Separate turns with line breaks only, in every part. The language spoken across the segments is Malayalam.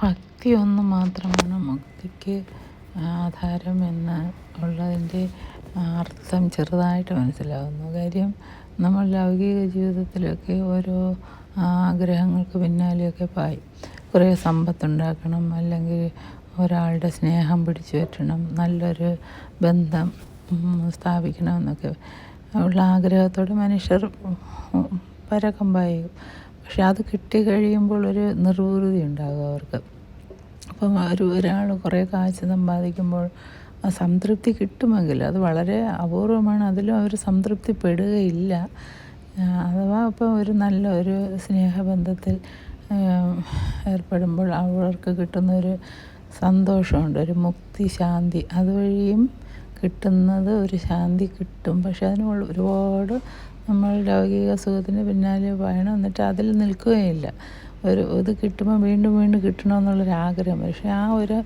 ഭക്തി ഒന്ന് മാത്രമാണ് മുക്തിക്ക് ആധാരം എന്ന് ഉള്ളതിന്റെ അർത്ഥം ചെറുതായിട്ട് മനസ്സിലാകുന്നു കാര്യം നമ്മൾ ലൗകിക ജീവിതത്തിലൊക്കെ ഓരോ ആഗ്രഹങ്ങൾക്ക് പിന്നാലെയൊക്കെ പായി. കുറേ സമ്പത്തുണ്ടാക്കണം അല്ലെങ്കിൽ ഒരാളുടെ സ്നേഹം പിടിച്ചു പറ്റണം നല്ലൊരു ബന്ധം സ്ഥാപിക്കണം എന്നൊക്കെ ഉള്ള ആഗ്രഹത്തോട് മനുഷ്യർ പരക്കം പായും പക്ഷെ അത് കിട്ടിക്കഴിയുമ്പോൾ ഒരു നിർവൃതി ഉണ്ടാകും അവർക്ക്. അപ്പം ഒരു ഒരാൾ കുറേ കാശ് സമ്പാദിക്കുമ്പോൾ ആ സംതൃപ്തി കിട്ടുമെങ്കിൽ അത് വളരെ അപൂർവമാണ്. അതിലും അവർ സംതൃപ്തിപ്പെടുകയില്ല. അഥവാ ഇപ്പോൾ ഒരു നല്ല ഒരു സ്നേഹബന്ധത്തിൽ ഏർപ്പെടുമ്പോൾ അവർക്ക് കിട്ടുന്ന ഒരു സന്തോഷമുണ്ട്. ഒരു മുക്തി ശാന്തി അതുവഴിയും കിട്ടുന്നത് ഒരു ശാന്തി കിട്ടും. പക്ഷെ അതിന് ഒരുപാട് നമ്മൾ ലൗകിക സുഖത്തിന് പിന്നാലെ പറയണം എന്നിട്ട് അതിൽ നിൽക്കുകയില്ല. ഒരു ഇത് കിട്ടുമ്പോൾ വീണ്ടും വീണ്ടും കിട്ടണമെന്നുള്ളൊരാഗ്രഹം. പക്ഷെ ആ ഒരു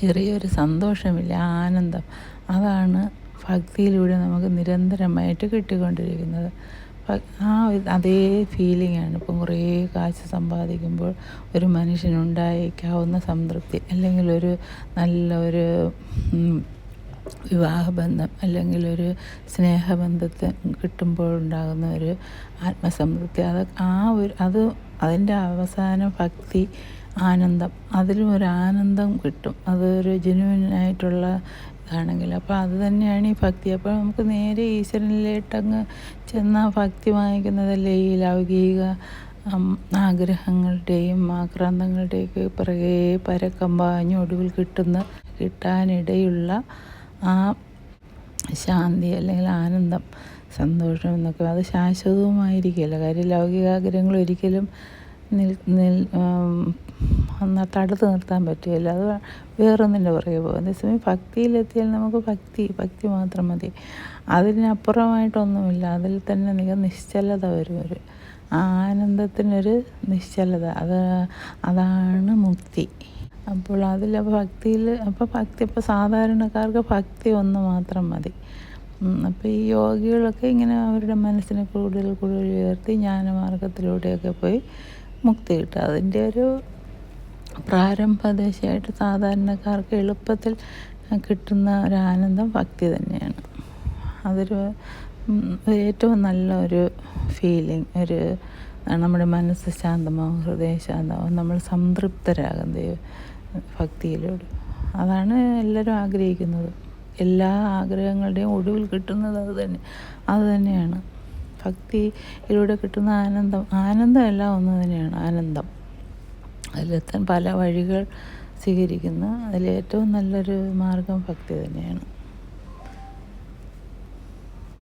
ചെറിയൊരു സന്തോഷമില്ല ആനന്ദം. അതാണ് ഭക്തിയിലൂടെ നമുക്ക് നിരന്തരമായിട്ട് കിട്ടിക്കൊണ്ടിരിക്കുന്നത്. ആ അതേ ഫീലിംഗാണ് ഇപ്പം കുറേ കാശ് സമ്പാദിക്കുമ്പോൾ ഒരു മനുഷ്യനുണ്ടായേക്കാവുന്ന സംതൃപ്തി അല്ലെങ്കിൽ ഒരു നല്ല ഒരു വിവാഹബന്ധം അല്ലെങ്കിൽ ഒരു സ്നേഹബന്ധത്തെ കിട്ടുമ്പോൾ ഉണ്ടാകുന്ന ഒരു ആത്മസംതൃപ്തി. അത് ആ ഒരു അത് അതിന്റെ അവസാന ഭക്തി ആനന്ദം അതിലും ഒരു ആനന്ദം കിട്ടും. അതൊരു ജെനുവിനായിട്ടുള്ള ഇതാണെങ്കിൽ. അപ്പോൾ അത് തന്നെയാണ് ഈ ഭക്തി. അപ്പോൾ നമുക്ക് നേരെ ഈശ്വരനിലേട്ടങ്ങ് ചെന്ന ഭക്തി വാങ്ങിക്കുന്നതല്ലേ ഈ ലൗകിക ആഗ്രഹങ്ങളുടെയും ആക്രാന്തങ്ങളുടെയൊക്കെ പിറകെ പരക്കം പാഞ്ഞ് ഒടുവിൽ കിട്ടുന്ന കിട്ടാനിടയുള്ള ആ ശാന്തി അല്ലെങ്കിൽ ആനന്ദം സന്തോഷം എന്നൊക്കെ അത് ശാശ്വതവുമായിരിക്കില്ല കാര്യം ലൗകികാഗ്രഹങ്ങൾ ഒരിക്കലും നിൽ നിൽ തടുത്ത് നിർത്താൻ പറ്റുകയില്ല. അത് വേറൊന്നിന്റെ പുറകെ പോകും. അതേസമയം ഭക്തിയിലെത്തിയാൽ നമുക്ക് ഭക്തി ഭക്തി മാത്രം മതി. അതിനപ്പുറമായിട്ടൊന്നുമില്ല. അതിൽ തന്നെ നിങ്ങൾ നിശ്ചലത വരും. ഒരു ആനന്ദത്തിനൊരു നിശ്ചലത. അത് അതാണ് മുക്തി. അപ്പോൾ അതിൽ ഭക്തിയിൽ അപ്പോൾ ഭക്തി ഇപ്പോൾ സാധാരണക്കാർക്ക് ഭക്തി ഒന്ന് മാത്രം മതി. അപ്പോൾ ഈ യോഗികളൊക്കെ ഇങ്ങനെ അവരുടെ മനസ്സിനെ കൂടുതൽ കൂടുതൽ ഉയർത്തി ജ്ഞാനമാർഗത്തിലൂടെയൊക്കെ പോയി മുക്തി കിട്ടുക അതിന്റെ ഒരു പ്രാരംഭദശയായിട്ട് സാധാരണക്കാർക്ക് എളുപ്പത്തിൽ കിട്ടുന്ന ഒരു ആനന്ദം ഭക്തി തന്നെയാണ്. അതൊരു ഏറ്റവും നല്ല ഒരു ഫീലിംഗ് ഒരു നമ്മുടെ മനസ്സ് ശാന്തമാവും ഹൃദയം ശാന്തമാവും നമ്മൾ സംതൃപ്തരാകും ദൈവം. ഭക്തിയിലൂടെ. അതാണ് എല്ലാവരും ആഗ്രഹിക്കുന്നത്. എല്ലാ ആഗ്രഹങ്ങളുടെയും ഒടുവിൽ കിട്ടുന്നത് അത് തന്നെ അത് തന്നെയാണ്. ഭക്തിയിലൂടെ കിട്ടുന്ന ആനന്ദം ആനന്ദം എല്ലാം ഒന്ന് തന്നെയാണ് ആനന്ദം. അതിലെത്താൻ പല വഴികൾ സ്വീകരിക്കുന്ന അതിലേറ്റവും നല്ലൊരു മാർഗം ഭക്തി തന്നെയാണ്.